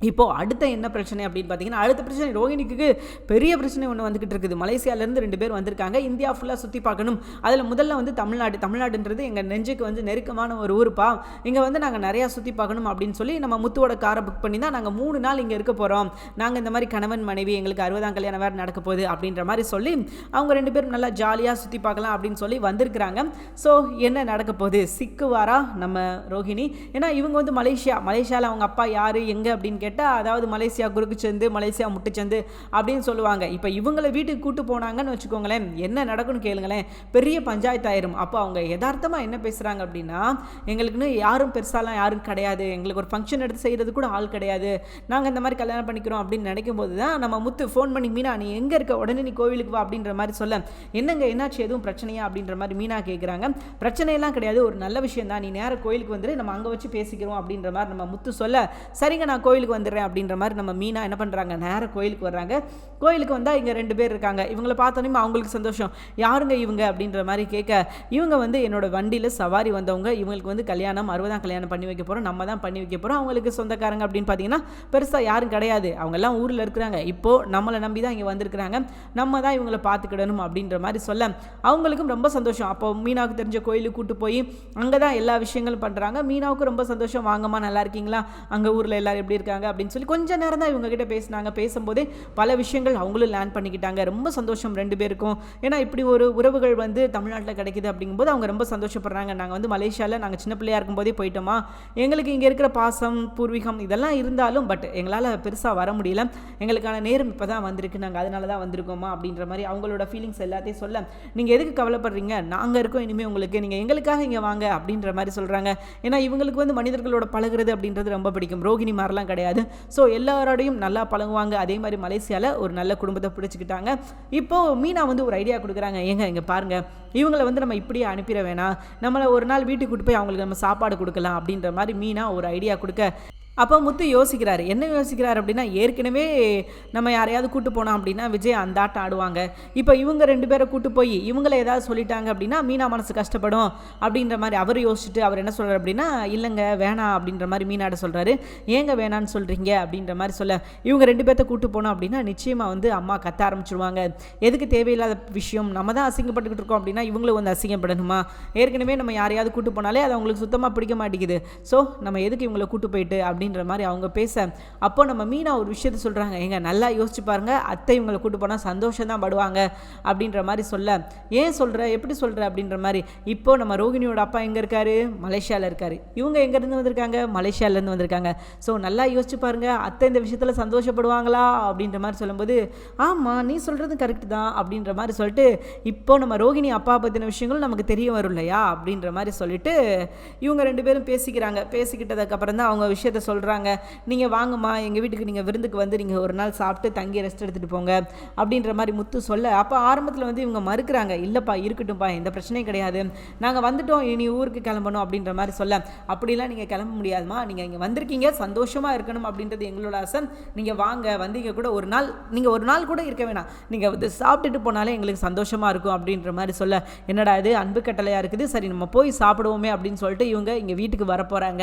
இப்போது அடுத்த என்ன பிரச்சனை அப்படின்னு பார்த்தீங்கன்னா அடுத்த பிரச்சனை ரோஹினிக்கு பெரிய பிரச்சனை ஒன்று வந்துக்கிட்டு இருக்குது. மலேசியாவிலேருந்து ரெண்டு பேர் வந்திருக்காங்க. இந்தியா ஃபுல்லாக சுற்றி பார்க்கணும். அதில் முதல்ல வந்து தமிழ்நாடு. தமிழ்நாடுன்றது எங்கள் நெஞ்சுக்கு வந்து நெருக்கமான ஒரு ஊருப்பா. இங்கே வந்து நாங்கள் நிறையா சுற்றி பார்க்கணும் அப்படின்னு சொல்லி நம்ம முத்துவோட காரை புக் பண்ணி தான் நாங்கள் மூணு நாள் இங்கே இருக்க போகிறோம் நாங்கள் இந்த மாதிரி கணவன் மனைவி எங்களுக்கு அறுபதாம் கல்யாணம் வேறு நடக்க போகுது அப்படின்ற மாதிரி சொல்லி அவங்க ரெண்டு பேரும் நல்லா ஜாலியாக சுற்றி பார்க்கலாம் அப்படின்னு சொல்லி வந்திருக்கிறாங்க. ஸோ என்ன நடக்க போகுது? சிக்குவாரா நம்ம ரோஹிணி ஏன்னா இவங்க வந்து மலேசியா. மலேசியாவில் அவங்க அப்பா யார்? எங்கே அப்படின்னு கேட்டு கேட்டால் அதாவது மலேசியா குறுக்கு சேர்ந்து மலேசியா முட்டுச்சந்து அப்படின்னு சொல்லுவாங்க. இப்போ இவங்களை வீட்டுக்கு கூட்டு போனாங்கன்னு வச்சுக்கோங்களேன் என்ன நடக்கும்னு கேளுங்களேன். பெரிய பஞ்சாயத்து ஆயிரும். அப்போ அவங்க யதார்த்தமாக என்ன பேசுகிறாங்க அப்படின்னா எங்களுக்குன்னு யாரும் பெருசாலாம் யாரும் கிடையாது. எங்களுக்கு ஒரு ஃபங்க்ஷன் எடுத்து செய்கிறது கூட ஆள் கிடையாது. நாங்கள் இந்த மாதிரி கல்யாணம் பண்ணிக்கிறோம் அப்படின்னு நினைக்கும் போது தான் நம்ம முத்து ஃபோன் பண்ணி மீனா நீ எங்கே இருக்க? உடனே நீ கோவிலுக்கு வா அப்படின்ற மாதிரி சொல்ல. என்னங்க என்னாச்சு? எதுவும் பிரச்சனையா? அப்படின்ற மாதிரி மீனா கேட்குறாங்க பிரச்சனையெல்லாம் கிடையாது. ஒரு நல்ல விஷயம் தான் நீ நேராக கோயிலுக்கு வந்துட்டு நம்ம அங்கே வச்சு பேசிக்கிறோம் அப்படின்ற மாதிரி நம்ம முத்து சொல்ல சரிங்க நான் கோயிலுக்கு கோயிலுக்கு வந்துடுறேன் அப்படின்ற மாதிரி நம்ம மீனா என்ன பண்ணுறாங்க நேராக கோயிலுக்கு வர்றாங்க. கோயிலுக்கு வந்தால் இங்கே ரெண்டு பேர் இருக்காங்க. இவங்களை பார்த்தோன்னே அவங்களுக்கு சந்தோஷம். யாருங்க இவங்க? அப்படின்ற மாதிரி கேட்க இவங்க வந்து என்னோட வண்டியில் சவாரி வந்தவங்க. இவங்களுக்கு வந்து கல்யாணம் அறுபதாம் கல்யாணம் பண்ணி வைக்க போகிறோம் நம்ம தான் பண்ணி வைக்க போகிறோம் அவங்களுக்கு சொந்தக்காரங்க அப்படின்னு பார்த்தீங்கன்னா பெருசாக யாரும் கிடையாது. அவங்கெல்லாம் ஊரில் இருக்கிறாங்க. இப்போது நம்மளை நம்பி தான் இங்கே வந்திருக்கிறாங்க. நம்ம தான் இவங்களை பார்த்துக்கிடணும் அப்படின்ற மாதிரி சொல்ல அவங்களுக்கும் ரொம்ப சந்தோஷம். அப்போ மீனாவுக்கு தெரிஞ்ச கோயிலுக்கு கூட்டு போய் அங்கே தான் எல்லா விஷயங்களும் பண்ணுறாங்க மீனாவுக்கு ரொம்ப சந்தோஷம். வாங்கம்மா நல்லா இருக்கீங்களா? அங்கே ஊரில் எல்லாரும் எப்படி இருக்காங்க? அப்படின்னு சொல்லி கொஞ்ச நேரம் தான் இவங்ககிட்ட பேசினாங்க. பேசும்போதே பல விஷயங்கள் அவங்களும் லேர்ன் பண்ணிக்கிட்டாங்க. ரொம்ப சந்தோஷம் ரெண்டு பேருக்கும். ஏன்னா இப்படி ஒரு உறவுகள் வந்து தமிழ்நாட்டில் கிடைக்குது அப்படிங்கும்போது அவங்க ரொம்ப சந்தோஷப்படுறாங்க. நாங்கள் வந்து மலேசியாவில் நாங்கள் சின்ன பிள்ளையா இருக்கும்போதே போயிட்டோமா? எங்களுக்கு இங்கே இருக்கிற பாசம் பூர்வீகம் இதெல்லாம் இருந்தாலும் பட் எங்களால் பெருசாக வர முடியல. எங்களுக்கான நேரம் இப்போ தான் வந்திருக்கு. நாங்கள் அதனால தான் வந்திருக்கோமா? அப்படின்ற மாதிரி அவங்களோட ஃபீலிங்ஸ் எல்லாத்தையும் சொல்ல நீங்கள் எதுக்கு கவலைப்படுறீங்க? நாங்கள் இருக்கோம் இனிமேல் உங்களுக்கு. நீங்கள் எங்களுக்காக இங்கே வாங்க. அப்படின்ற மாதிரி சொல்கிறாங்க ஏன்னா இவங்களுக்கு வந்து மனிதர்களோட பழகுறது அப்படின்றது ரொம்ப பிடிக்கும். ரோகிணி மாதிரிலாம் கிடையாது. ஸோ எல்லாரோடையும் நல்லா பழகுவாங்க. அதே மாதிரி மலேசியாவில் ஒரு நல்ல குடும்பத்தை பிடிச்சிக்கிட்டாங்க. இப்போது மீனா வந்து ஒரு ஐடியா கொடுக்குறாங்க. ஏங்க இங்கே பாருங்கள் இவங்களை வந்து நம்ம இப்படியே அனுப்பிட வேணாம். நம்மளை ஒரு நாள் வீட்டுக்கு கூட்டு போய் அவங்களுக்கு நம்ம சாப்பாடு கொடுக்கலாம் அப்படின்ற மாதிரி மீனா ஒரு ஐடியா கொடுக்க அப்போ முத்து யோசிக்கிறார். என்ன யோசிக்கிறார் அப்படின்னா ஏற்கனவே நம்ம யாரையாவது கூட்டு போனோம் அப்படின்னா விஜய் அந்த ஆட்டம் ஆடுவாங்க. இப்போ இவங்க ரெண்டு பேரை கூட்டு போய் இவங்கள ஏதாவது சொல்லிட்டாங்க அப்படின்னா மீனா மனசு கஷ்டப்படும் அப்படின்ற மாதிரி அவர் யோசிச்சுட்டு அவர் என்ன சொல்கிறார் அப்படின்னா இல்லைங்க வேணாம் அப்படின்ற மாதிரி மீனாட சொல்கிறாரு ஏங்க வேணான்னு சொல்கிறீங்க அப்படின்ற மாதிரி சொல்ல இவங்க ரெண்டு பேர்த்த கூட்டு போனோம் அப்படின்னா நிச்சயமாக வந்து அம்மா கத்த ஆரம்பிச்சிருவாங்க. எதுக்கு தேவையில்லாத விஷயம்? நம்ம தான் அசிங்கப்பட்டுக்கிட்டு இருக்கோம் அப்படின்னா இவங்களும் வந்து அசிங்கப்படணுமா? ஏற்கனவே நம்ம யாரையாவது கூட்டு போனாலே அது அவங்களுக்கு சுத்தமாக பிடிக்க மாட்டேங்குது. ஸோ நம்ம எதுக்கு இவங்களை கூட்டு போயிட்டு? அப்படின்ற மாதிரி அவங்க பேச அப்போ நம்ம மீனா ஒரு விஷயத்த சொல்கிறாங்க எங்க நல்லா யோசிச்சு பாருங்க. அத்தை இவங்களை கூட்டு போனால் சந்தோஷம் தான் படுவாங்க அப்படின்ற மாதிரி சொல்ல. ஏன் சொல்கிற எப்படி சொல்கிற அப்படின்ற மாதிரி. இப்போ நம்ம ரோகிணியோட அப்பா எங்கே இருக்காரு? மலேசியாவில் இருக்காரு. இவங்க எங்கேருந்து வந்திருக்காங்க? மலேசியாவிலேருந்து வந்திருக்காங்க. ஸோ நல்லா யோசிச்சு பாருங்க. அத்தை இந்த விஷயத்தில் சந்தோஷப்படுவாங்களா? அப்படின்ற மாதிரி சொல்லும்போது ஆமாம் நீ சொல்கிறது கரெக்ட் தான் அப்படின்ற மாதிரி சொல்லிட்டு இப்போ நம்ம ரோகிணி அப்பா பற்றின விஷயங்கள் நமக்கு தெரிய வரும் இல்லையா? அப்படின்ற மாதிரி சொல்லிட்டு இவங்க ரெண்டு பேரும் பேசிக்கிறாங்க. பேசிக்கிட்டதுக்கப்புறம் தான் அவங்க விஷயத்த சொல்கிறாங்க நீங்கள் வாங்கம்மா எங்கள் வீட்டுக்கு நீங்கள் விருந்துக்கு வந்து நீங்கள் ஒரு நாள் சாப்பிட்டு தங்கி ரெஸ்ட் எடுத்துகிட்டு போங்க அப்படின்ற மாதிரி முத்து சொல்ல அப்போ ஆரம்பத்தில் வந்து இவங்க மறுக்கிறாங்க. இல்லைப்பா இருக்கட்டும்ப்பா எந்த பிரச்சனையும் கிடையாது. நாங்கள் வந்துட்டோம் இனி ஊருக்கு கிளம்பணும் அப்படின்ற மாதிரி சொல்ல. அப்படிலாம் நீங்கள் கிளம்ப முடியாதுமா நீங்கள் இங்கே வந்திருக்கீங்க சந்தோஷமாக இருக்கணும் அப்படின்றது எங்களோட ஆசை. நீங்கள் வாங்க வந்து இங்கே கூட ஒரு நாள் நீங்கள் ஒரு நாள் கூட இருக்க வேணாம். நீங்கள் வந்து சாப்பிட்டுட்டு போனாலே எங்களுக்கு சந்தோஷமாக இருக்கும் அப்படின்ற மாதிரி சொல்ல. என்னடா இது அன்பு கட்டளையாக இருக்குது. சரி நம்ம போய் சாப்பிடுவோமே அப்படின்னு சொல்லிட்டு இவங்க இங்கே வீட்டுக்கு வரப்போகிறாங்க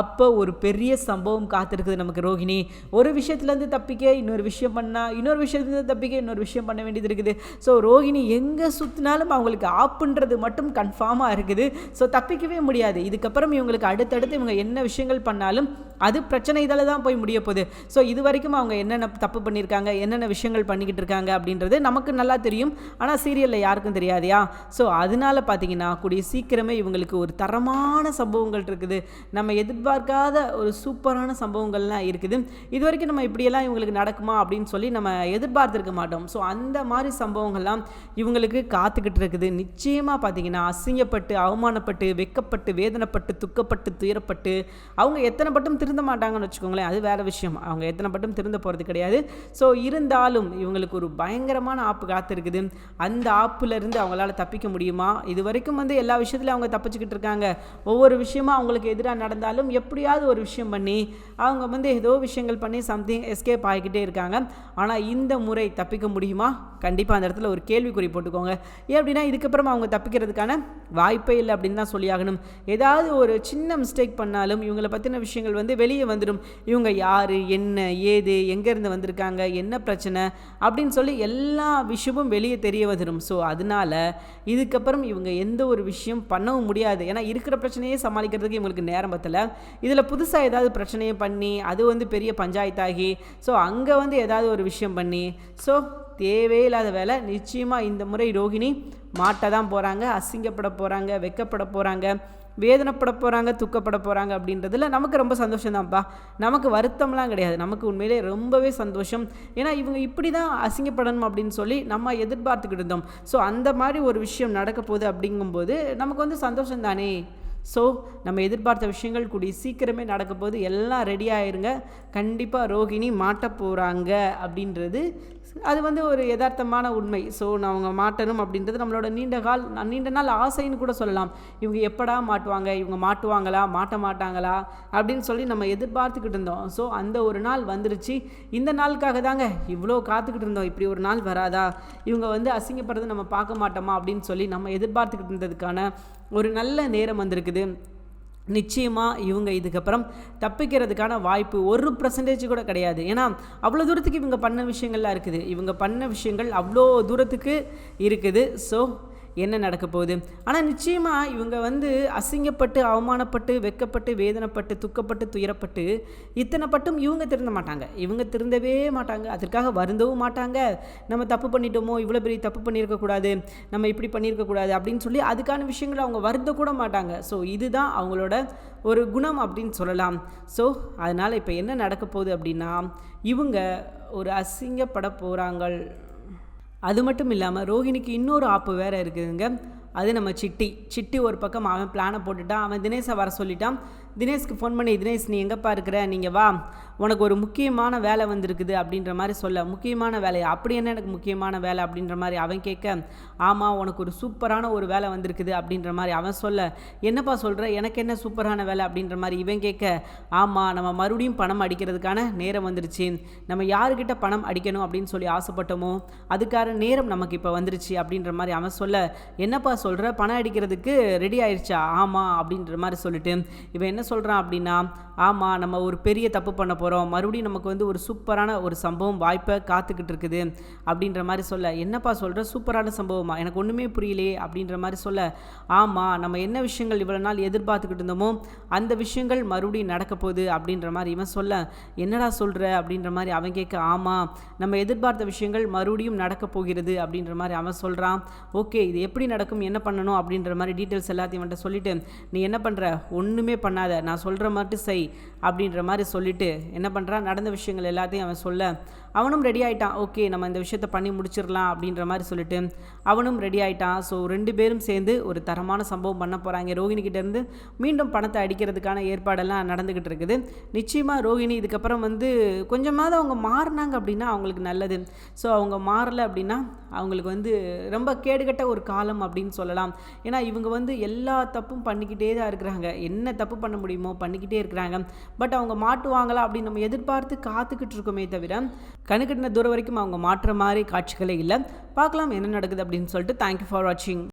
அப்போ ஒரு பெரிய சம்பவம் காத்திருக்குது நமக்கு ரோகிணி. ஒரு விஷயத்துலேருந்து தப்பிக்க இன்னொரு விஷயம் பண்ணால் இன்னொரு விஷயத்துலேருந்து தப்பிக்க இன்னொரு விஷயம் பண்ண வேண்டியது இருக்குது. ஸோ ரோகிணி எங்கே சுற்றினாலும் அவங்களுக்கு ஆப்புன்றது மட்டும் கன்ஃபார்மாக இருக்குது. ஸோ தப்பிக்கவே முடியாது. இதுக்கப்புறம் இவங்களுக்கு அடுத்தடுத்து இவங்க என்ன விஷயங்கள் பண்ணாலும் அது பிரச்சனை இதில் தான் போய் முடிய போகுது. ஸோ இது வரைக்கும் அவங்க என்னென்ன தப்பு பண்ணியிருக்காங்க என்னென்ன விஷயங்கள் பண்ணிக்கிட்டு இருக்காங்க அப்படின்றது நமக்கு நல்லா தெரியும். ஆனால் சீரியலில் யாருக்கும் தெரியாதியா? ஸோ அதனால பார்த்தீங்கன்னா கூடிய சீக்கிரமே இவங்களுக்கு ஒரு தரமான சம்பவங்கள் இருக்குது. நம்ம எதிர்பார்க்காத ஒரு சூப்பரான சம்பவங்கள்லாம் இருக்குது. இது வரைக்கும் நம்ம இப்படியெல்லாம் இவங்களுக்கு நடக்குமா அப்படின்னு சொல்லி நம்ம எதிர்பார்த்துருக்க மாட்டோம். ஸோ அந்த மாதிரி சம்பவங்கள்லாம் இவங்களுக்கு காத்துக்கிட்டு இருக்குது. நிச்சயமாக பார்த்தீங்கன்னா அசிங்கப்பட்டு அவமானப்பட்டு வெக்கப்பட்டு வேதனைப்பட்டு துக்கப்பட்டு துயரப்பட்டு அவங்க எத்தனை பட்டும் திருந்த மாட்டாங்கன்னு வச்சுக்கோங்களேன் அது வேறு விஷயம். அவங்க எத்தனை பட்டும் திருந்த போகிறது கிடையாது. ஸோ இருந்தாலும் இவங்களுக்கு ஒரு பயங்கரமான ஆப்பு காத்திருக்குது. அந்த ஆப்புலேருந்து அவங்களால தப்பிக்க முடியுமா? இது வரைக்கும் வந்து எல்லா விஷயத்துலையும் அவங்க தப்பிச்சுக்கிட்டு இருக்காங்க. ஒவ்வொரு விஷயமும் அவங்களுக்கு எதிராக நடந்தாலும் எப்படியாவது ஒரு விஷயம் பண்ணி அவங்க வந்து ஏதோ விஷயங்கள் பண்ணி சம்திங் எஸ்கேப் ஆகிக்கிட்டே இருக்காங்க. ஆனால் இந்த முறை தப்பிக்க முடியுமா? கண்டிப்பாக அந்த இடத்துல ஒரு கேள்விக்குறி போட்டுக்கோங்க. ஏன் அப்படின்னா இதுக்கப்புறம் அவங்க தப்பிக்கிறதுக்கான வாய்ப்பே இல்லை அப்படின்னு தான் சொல்லியாகணும் ஏதாவது ஒரு சின்ன மிஸ்டேக் பண்ணாலும் இவங்களை பற்றின விஷயங்கள் வந்து வெளியே வந்துடும் இவங்க யார் என்ன ஏது எங்கேருந்து வந்திருக்காங்க என்ன பிரச்சனை அப்படின்னு சொல்லி எல்லா விஷயமும் வெளியே தெரிய வந்துடும் ஸோ அதனால இதுக்கப்புறம் இவங்க எந்த ஒரு விஷயம் பண்ணவும் முடியாது. ஏன்னா இருக்கிற பிரச்சனையே சமாளிக்கிறதுக்கு இவங்களுக்கு நேரம் பத்தல. இதில் புதுசாக ஏதாவது பிரச்சனையை பண்ணி அது வந்து பெரிய பஞ்சாயத்தாகி ஸோ அங்கே வந்து ஏதாவது ஒரு விஷயம் பண்ணி ஸோ தேவையில்லாத வேலை. நிச்சயமாக இந்த முறை ரோகிணி மாட்ட தான் போகிறாங்க அசிங்கப்பட போகிறாங்க வெக்கப்பட போகிறாங்க வேதனைப்பட போகிறாங்க துக்கப்பட போகிறாங்க அப்படின்றதுல நமக்கு ரொம்ப சந்தோஷம்தான்ப்பா நமக்கு வருத்தம்லாம் கிடையாது. நமக்கு உண்மையிலே ரொம்பவே சந்தோஷம். ஏன்னா இவங்க இப்படி தான் அசிங்கப்படணும் அப்படின்னு சொல்லி நம்ம எதிர்பார்த்துக்கிட்டு இருந்தோம். ஸோ அந்த மாதிரி ஒரு விஷயம் நடக்க போகுது அப்படிங்கும்போது நமக்கு வந்து சந்தோஷம் தானே ஸோ நம்ம எதிர்பார்த்த விஷயங்கள் கூடி சீக்கிரமே நடக்க போது எல்லாம் ரெடி ஆயிருங்க. கண்டிப்பாக ரோகிணி மாட்ட போகிறாங்க அப்படின்றது அது வந்து ஒரு யதார்த்தமான உண்மை. ஸோ நான் அவங்க மாட்டணும் அப்படின்றது நம்மளோட நீண்ட கால் நீண்ட நாள் ஆசைன்னு கூட சொல்லலாம். இவங்க எப்படா மாட்டுவாங்க? இவங்க மாட்டுவாங்களா? மாட்ட மாட்டாங்களா? அப்படின்னு சொல்லி நம்ம எதிர்பார்த்துக்கிட்டு இருந்தோம். ஸோ அந்த ஒரு நாள் வந்துருச்சு. இந்த நாளுக்காக தாங்க இவ்வளோ காத்துக்கிட்டு இருந்தோம். இப்படி ஒரு நாள் வராதா? இவங்க வந்து அசிங்கப்படுறது நம்ம பார்க்க மாட்டோமா? அப்படின்னு சொல்லி நம்ம எதிர்பார்த்துக்கிட்டு இருந்ததுக்கான ஒரு நல்ல நேரம் வந்திருக்குது. நிச்சயமாக இவங்க இதுக்கப்புறம் தப்பிக்கிறதுக்கான வாய்ப்பு ஒரு பர்சன்டேஜ் கூட கிடையாது. ஏன்னா அவ்வளோ தூரத்துக்கு இவங்க பண்ண விஷயங்கள்லாம் இருக்குது. இவங்க பண்ண விஷயங்கள் அவ்வளோ தூரத்துக்கு இருக்குது. ஸோ என்ன நடக்க போகுது? ஆனால் நிச்சயமாக இவங்க வந்து அசிங்கப்பட்டு அவமானப்பட்டு வெக்கப்பட்டு வேதனைப்பட்டு துக்கப்பட்டு துயரப்பட்டு இத்தனை பட்டும் இவங்க திருந்த மாட்டாங்க. இவங்க திருந்தவே மாட்டாங்க. அதற்காக வருந்தவும் மாட்டாங்க. நம்ம தப்பு பண்ணிட்டோமோ? இவ்வளோ பெரிய தப்பு பண்ணியிருக்கக்கூடாது நம்ம இப்படி பண்ணியிருக்கக்கூடாது அப்படின்னு சொல்லி அதுக்கான விஷயங்களை அவங்க வருந்த கூட மாட்டாங்க. ஸோ இதுதான் அவங்களோட ஒரு குணம் அப்படின்னு சொல்லலாம். ஸோ அதனால் இப்போ என்ன நடக்க போகுது அப்படின்னா இவங்க ஒரு அசிங்கப்பட போகிறாங்கள் அது மட்டும் இல்லாமல் ரோஹிணிக்கு இன்னொரு ஆப்பு வேறு இருக்குதுங்க. அது நம்ம சிட்டி. சிட்டி ஒரு பக்கம் அவன் பிளானை போட்டுட்டான். அவன் தினேஷை வர சொல்லிட்டான். தினேஷ்க்கு ஃபோன் பண்ணி தினேஷ் நீ எங்கேப்பா இருக்கிற? நீங்கள் வா. உனக்கு ஒரு முக்கியமான வேலை வந்திருக்குது அப்படின்ற மாதிரி சொல்ல. முக்கியமான வேலை அப்படி என்ன எனக்கு முக்கியமான வேலை? அப்படின்ற மாதிரி அவன் கேட்க. ஆமாம் உனக்கு ஒரு சூப்பரான ஒரு வேலை வந்திருக்குது அப்படின்ற மாதிரி அவன் சொல்ல. என்னப்பா சொல்கிற எனக்கு என்ன சூப்பரான வேலை? அப்படின்ற மாதிரி இவன் கேட்க. ஆமாம் நம்ம மறுபடியும் பணம் அடிக்கிறதுக்கான நேரம் வந்துருச்சு. நம்ம யாருக்கிட்ட பணம் அடிக்கணும்? அப்படின்னு சொல்லி ஆசைப்பட்டோமோ அதுக்கான நேரம் நமக்கு இப்போ வந்துருச்சு அப்படின்ற மாதிரி அவன் சொல்ல. என்னப்பா சொல்கிற பணம் அடிக்கிறதுக்கு ரெடி ஆயிடுச்சா ஆமாம் அப்படின்ற மாதிரி சொல்லிட்டு இவன் என்ன சொல்கிறான் அப்படின்னா ஆமாம் நம்ம ஒரு பெரிய தப்பு பண்ண போகிறோம் மறுபடியும் நமக்கு வந்து ஒரு சூப்பரான ஒரு சம்பவம் வாய்ப்பை காத்துக்கிட்டு இருக்குது அப்படின்ற மாதிரி சொல்ல என்னப்பா சொல்கிற சூப்பரான சம்பவமா? எனக்கு ஒன்றுமே புரியலையே அப்படின்ற மாதிரி சொல்ல ஆமாம் நம்ம என்ன விஷயங்கள் இவ்வளோ நாள் எதிர்பார்த்துக்கிட்டு இருந்தோமோ அந்த விஷயங்கள் மறுபடியும் நடக்க போகுது அப்படின்ற மாதிரி இவன் சொல்ல என்னடா சொல்கிற அப்படின்ற மாதிரி அவன் கேட்க ஆமாம் நம்ம எதிர்பார்த்த விஷயங்கள் மறுபடியும் நடக்க போகிறது அப்படின்ற மாதிரி அவன் சொல்கிறான் ஓகே இது எப்படி நடக்கும்? என்ன பண்ணணும்? அப்படின்ற மாதிரி டீட்டெயில்ஸ் எல்லாத்தையும் வந்துட்டு சொல்லிவிட்டு நீ என்ன பண்ணுற ஒன்றுமே பண்ணாத. நான் சொல்கிற மட்டும் செய். அப்படின்ற மாதிரி சொல்லிவிட்டு என்ன பண்ணுறான் நடந்த விஷயங்கள் எல்லாத்தையும் அவன் சொல்ல அவனும் ரெடி ஆகிட்டான் ஓகே நம்ம இந்த விஷயத்தை பண்ணி முடிச்சிடலாம் அப்படின்ற மாதிரி சொல்லிட்டு அவனும் ரெடி ஆகிட்டான் ஸோ ரெண்டு பேரும் சேர்ந்து ஒரு தரமான சம்பவம் பண்ண போகிறாங்க ரோஹிணிக்கிட்டேருந்து மீண்டும் பணத்தை அடிக்கிறதுக்கான ஏற்பாடெல்லாம் நடந்துக்கிட்டு இருக்குது. நிச்சயமாக ரோஹிணி இதுக்கப்புறம் வந்து கொஞ்சமாவது அவங்க மாறினாங்க அப்படின்னா அவங்களுக்கு நல்லது. ஸோ அவங்க மாறலை அப்படின்னா அவங்களுக்கு வந்து ரொம்ப கேடுகட்ட ஒரு காலம் அப்படின்னு சொல்லலாம். ஏன்னா இவங்க வந்து எல்லா தப்பும் பண்ணிக்கிட்டே தான் இருக்கிறாங்க. என்ன தப்பு பண்ண முடியுமோ பண்ணிக்கிட்டே இருக்கிறாங்க. பட் அவங்க மாட்டுவாங்களா அப்படின்னு நம்ம எதிர்பார்த்து காத்துக்கிட்டு இருக்கோமே தவிர கணுக்கட்டின தூரம் வரைக்கும் அவங்க மாற்றுற மாதிரி காட்சிகளே இல்லை. பார்க்கலாம் என்ன நடக்குது அப்படின்னு சொல்லிட்டு தேங்க்யூ ஃபார் வாட்சிங்